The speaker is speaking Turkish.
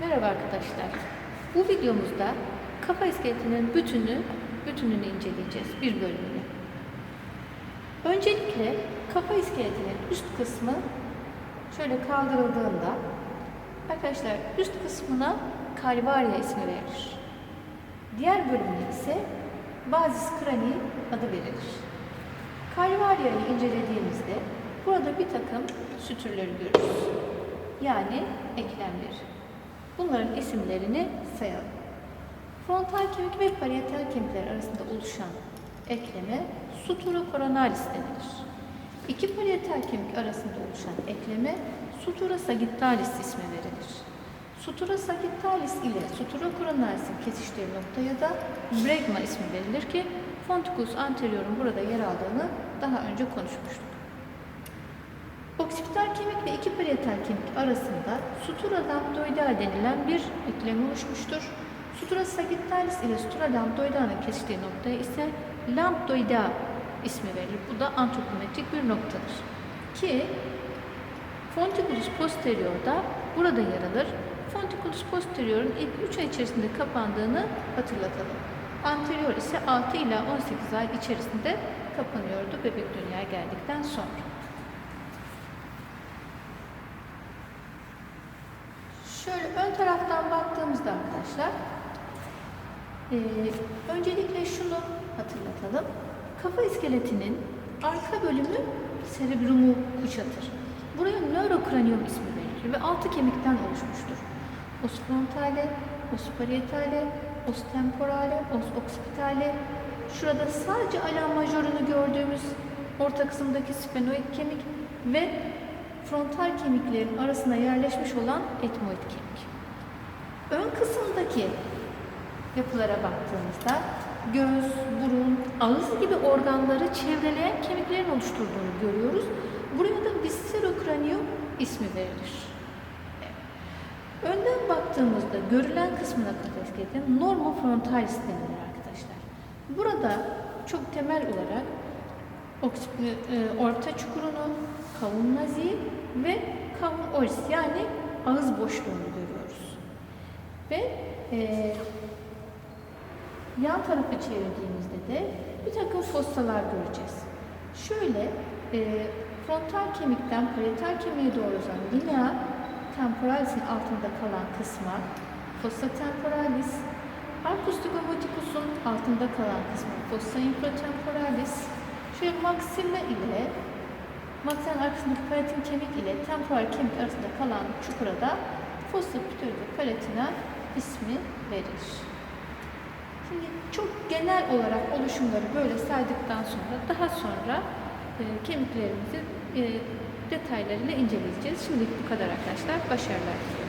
Merhaba arkadaşlar. Bu videomuzda kafa iskeletinin bütünü, bütününü inceleyeceğiz bir bölümünü. Öncelikle kafa iskeletinin üst kısmı şöyle kaldırıldığında arkadaşlar üst kısmına kalvarya ismi verilir. Diğer bölümüne ise bazis kranii adı verilir. Kalvaryayı incelediğimizde burada bir takım sütürleri görürüz. Yani eklemleri. Bunların isimlerini sayalım. Frontal kemik ve parietal kemikler arasında oluşan ekleme sutura coronalis denilir. İki parietal kemik arasında oluşan ekleme sutura sagittalis ismi verilir. Sutura sagittalis ile sutura coronalis'in kesiştiği noktaya da bregma ismi verilir ki fonticus anterior'un burada yer aldığını daha önce konuşmuştuk. Oksipital kemik ve iki parietal kemik arasında sutura lambdoidea denilen bir eklem oluşmuştur. Sutura sagittalis ile sutura lambdoidea'nın kesiştiği noktaya ise lambdoidea ismi verilir. Bu da antropometrik bir noktadır. Ki fonticulus posterior da burada yer alır. Fonticulus posterior'un ilk 3 ay içerisinde kapandığını hatırlatalım. Anterior ise 6 ila 18 ay içerisinde kapanıyordu bebek dünyaya geldikten sonra. Şöyle ön taraftan baktığımızda arkadaşlar, eee, öncelikle şunu hatırlatalım. Kafa iskeletinin arka bölümü serebrumu kuşatır. Buraya nörokranium ismi verilir ve altı kemikten oluşmuştur. Os frontale, os parietale, os temporale, os occipitale. Şurada sadece ala majorunu gördüğümüz orta kısımdaki sphenoid kemik ve frontal kemiklerin arasına yerleşmiş olan etmoid kemik. Ön kısımdaki yapılara baktığımızda göz, burun, ağız gibi organları çevreleyen kemiklerin oluşturduğunu görüyoruz. Buraya da viscerocranium ismi verilir. Önden baktığımızda görülen kısmına kafa iskeletin normo frontalis denilir arkadaşlar. Burada çok temel olarak e, orta çukurunu, kavun naziği oris yani ağız boşluğunu görüyoruz. Ve e, yan tarafı çevirdiğimizde de bir takım fossalar göreceğiz. Şöyle e, frontal kemikten parietal kemiğe doğru uzanan linea temporalis'in altında kalan kısma fossa temporalis, arcus zygomaticus'un altında kalan kısma fossa infratemporalis, şöyle maxilla ile Maksan arkasındaki palatin kemik ile temporal kemik arasında kalan çukura da fossa pituita palatina ismi verilir. Şimdi çok genel olarak oluşumları böyle saydıktan sonra daha sonra e, kemiklerimizi e, detaylarıyla inceleyeceğiz. Şimdilik bu kadar arkadaşlar. Başarılar.